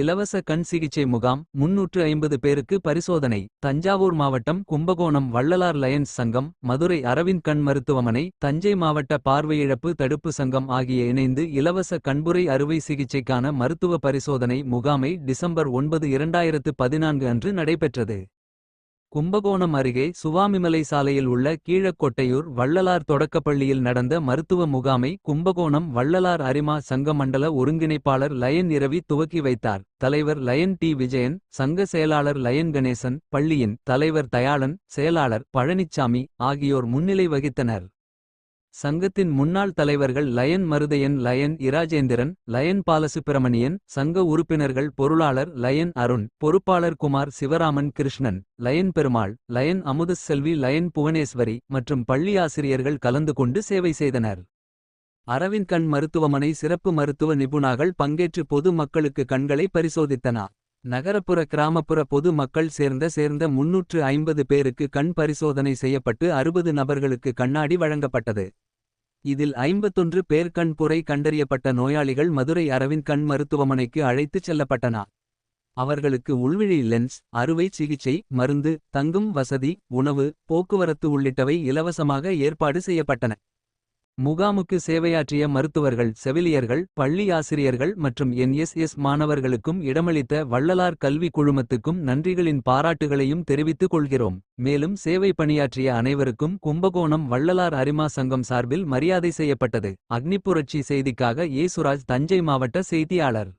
இலவச கண் சிகிச்சை முகாம் முன்னூற்று ஐம்பது பேருக்கு பரிசோதனை. தஞ்சாவூர் மாவட்டம் கும்பகோணம் வள்ளலார் லயன்ஸ் சங்கம் மதுரை அரவிந்த் கண் மருத்துவமனை தஞ்சை மாவட்ட பார்வையிழப்பு தடுப்பு சங்கம் ஆகிய இணைந்து இலவச கண்புரை அறுவை சிகிச்சைக்கான மருத்துவ பரிசோதனை முகாமை டிசம்பர் ஒன்பது இரண்டாயிரத்து பதினான்கு அன்று நடைபெற்றது. கும்பகோணம் அருகே சுவாமிமலை சாலையில் உள்ள கீழக்கொட்டையூர் வள்ளலார் தொடக்கப்பள்ளியில் நடந்த மருத்துவ முகாமை கும்பகோணம் வள்ளலார் அரிமா சங்க மண்டல ஒருங்கிணைப்பாளர் லயன் இரவி துவக்கி வைத்தார். தலைவர் லயன் டி. விஜயன் சங்க செயலாளர் லயன் கணேசன் பள்ளியின் தலைவர் தயாளன் செயலாளர் பழனிச்சாமி ஆகியோர் முன்னிலை வகித்தனர். சங்கத்தின் முன்னாள் தலைவர்கள் lion Maruthaiyan lion Rajendran lion Balasubramanian சங்க உறுப்பினர்கள் பொருளாளர் லயன் அருண் பொறுப்பாளர் Kumar Sivaraman Krishnan lion Perumal lion Amudhaselvi lion Bhuvaneswari மற்றும் பள்ளி ஆசிரியர்கள் கலந்து கொண்டு சேவை செய்தனர். அரவிந்த் கண் மருத்துவமனை சிறப்பு மருத்துவ நிபுணர்கள் பங்கேற்று பொது மக்களுக்கு கண்களை பரிசோதித்தனர். நகரப்புற கிராமப்புற பொது மக்கள் சேர்ந்த சேர்ந்த முன்னூற்று ஐம்பது பேருக்கு கண் பரிசோதனை செய்யப்பட்டு அறுபது நபர்களுக்கு கண்ணாடி வழங்கப்பட்டது. இதில் ஐம்பத்தொன்று பேர் கண் புரை கண்டறியப்பட்ட நோயாளிகள் மதுரை அரவிந்த் கண் மருத்துவமனைக்கு அழைத்துச் செல்லப்பட்டன. அவர்களுக்கு உள்விழி லென்ஸ் அறுவை சிகிச்சை மருந்து தங்கும் வசதி உணவு போக்குவரத்து உள்ளிட்டவை இலவசமாக ஏற்பாடு செய்யப்பட்டன. முகாமுக்கு சேவையாற்றிய மருத்துவர்கள் செவிலியர்கள் பள்ளி ஆசிரியர்கள் மற்றும் என்எஸ்எஸ் மாணவர்களுக்கும் இடமளித்த வள்ளலார் கல்வி குழுமத்துக்கும் நன்றிகளின் பாராட்டுகளையும் தெரிவித்துக் கொள்கிறோம். மேலும் சேவை பணியாற்றிய அனைவருக்கும் கும்பகோணம் வள்ளலார் அரிமா சங்கம் சார்பில் மரியாதை செய்யப்பட்டது. அக்னிப்புரட்சி செய்திக்காக ஏசுராஜ் தஞ்சை மாவட்ட செய்தியாளர்.